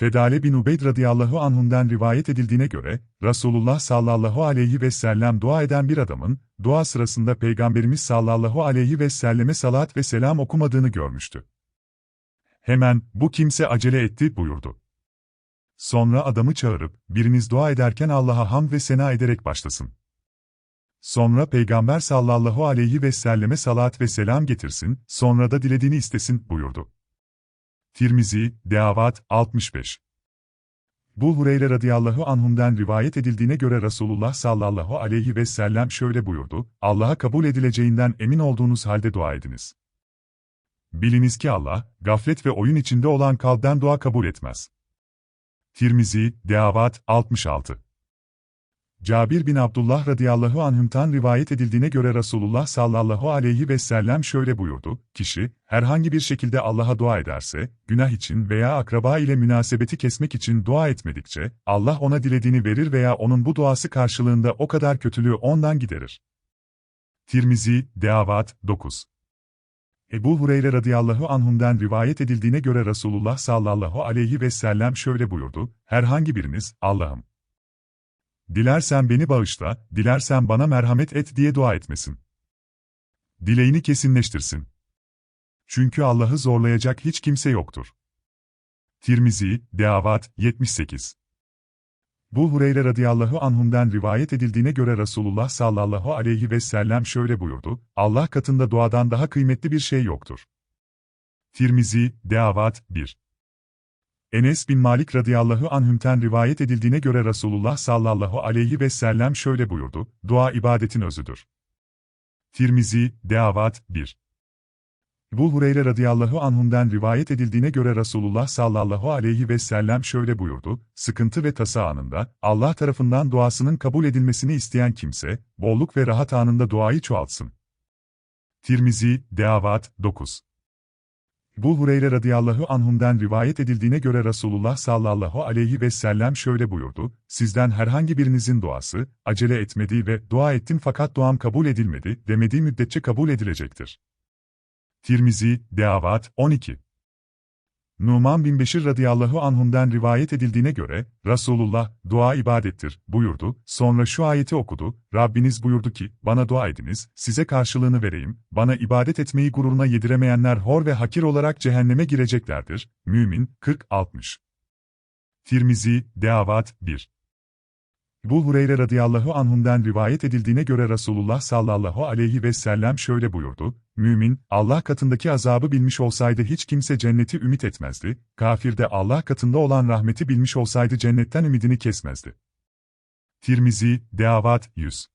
Fedale bin Ubeyd radıyallahu anh'undan rivayet edildiğine göre, Resulullah sallallahu aleyhi ve sellem dua eden bir adamın, dua sırasında Peygamberimiz sallallahu aleyhi ve selleme salat ve selam okumadığını görmüştü. Hemen, bu kimse acele etti buyurdu. Sonra adamı çağırıp, biriniz dua ederken Allah'a hamd ve sena ederek başlasın. Sonra Peygamber sallallahu aleyhi ve selleme salat ve selam getirsin, sonra da dilediğini istesin buyurdu. Tirmizi, Deavat, 65 Bu Hureyre radıyallahu anhum'den rivayet edildiğine göre Resulullah sallallahu aleyhi ve sellem şöyle buyurdu, Allah'a kabul edileceğinden emin olduğunuz halde dua ediniz. Biliniz ki Allah, gaflet ve oyun içinde olan kalpten dua kabul etmez. Tirmizi, Deavat, 66 Cabir bin Abdullah radıyallahu anhüm'tan rivayet edildiğine göre Resulullah sallallahu aleyhi ve sellem şöyle buyurdu, kişi, herhangi bir şekilde Allah'a dua ederse, günah için veya akraba ile münasebeti kesmek için dua etmedikçe, Allah ona dilediğini verir veya onun bu duası karşılığında o kadar kötülüğü ondan giderir. Tirmizi, Deavat, 9 Ebu Hureyre radıyallahu anhum'dan rivayet edildiğine göre Resulullah sallallahu aleyhi ve sellem şöyle buyurdu, herhangi biriniz, Allah'ım, dilersen beni bağışla, dilersen bana merhamet et diye dua etmesin. Dileğini kesinleştirsin. Çünkü Allah'ı zorlayacak hiç kimse yoktur. Tirmizi, Deavat, 78 Bu Hureyre radıyallahu anhum'dan rivayet edildiğine göre Resulullah sallallahu aleyhi ve sellem şöyle buyurdu, Allah katında duadan daha kıymetli bir şey yoktur. Tirmizi, Deavat, 1 Enes bin Malik radıyallahu anhümten rivayet edildiğine göre Resulullah sallallahu aleyhi ve sellem şöyle buyurdu, dua ibadetin özüdür. Tirmizi, Deavat, 1 Bu Hureyre radıyallahu anhumden rivayet edildiğine göre Resulullah sallallahu aleyhi ve sellem şöyle buyurdu, sıkıntı ve tasa anında, Allah tarafından duasının kabul edilmesini isteyen kimse, bolluk ve rahat anında duayı çoğaltsın. Tirmizi, Deavat, 9 bu Hureyre radıyallahu anhum'den rivayet edildiğine göre Resulullah sallallahu aleyhi ve sellem şöyle buyurdu, sizden herhangi birinizin duası, acele etmediği ve dua ettim fakat duam kabul edilmedi demediği müddetçe kabul edilecektir. Tirmizi, Deavat, 12 Numan bin Beşir radıyallahu anhum'dan rivayet edildiğine göre, Resulullah, dua ibadettir, buyurdu, sonra şu ayeti okudu, Rabbiniz buyurdu ki, bana dua ediniz, size karşılığını vereyim, bana ibadet etmeyi gururuna yediremeyenler hor ve hakir olarak cehenneme gireceklerdir. Mümin, 40-60 Tirmizi, Deavat, 1 bu Hureyre radıyallahu anhum'dan rivayet edildiğine göre Resulullah sallallahu aleyhi ve sellem şöyle buyurdu, Mümin, Allah katındaki azabı bilmiş olsaydı hiç kimse cenneti ümit etmezdi, kafir de Allah katında olan rahmeti bilmiş olsaydı cennetten ümidini kesmezdi. Tirmizi, Deavat, 100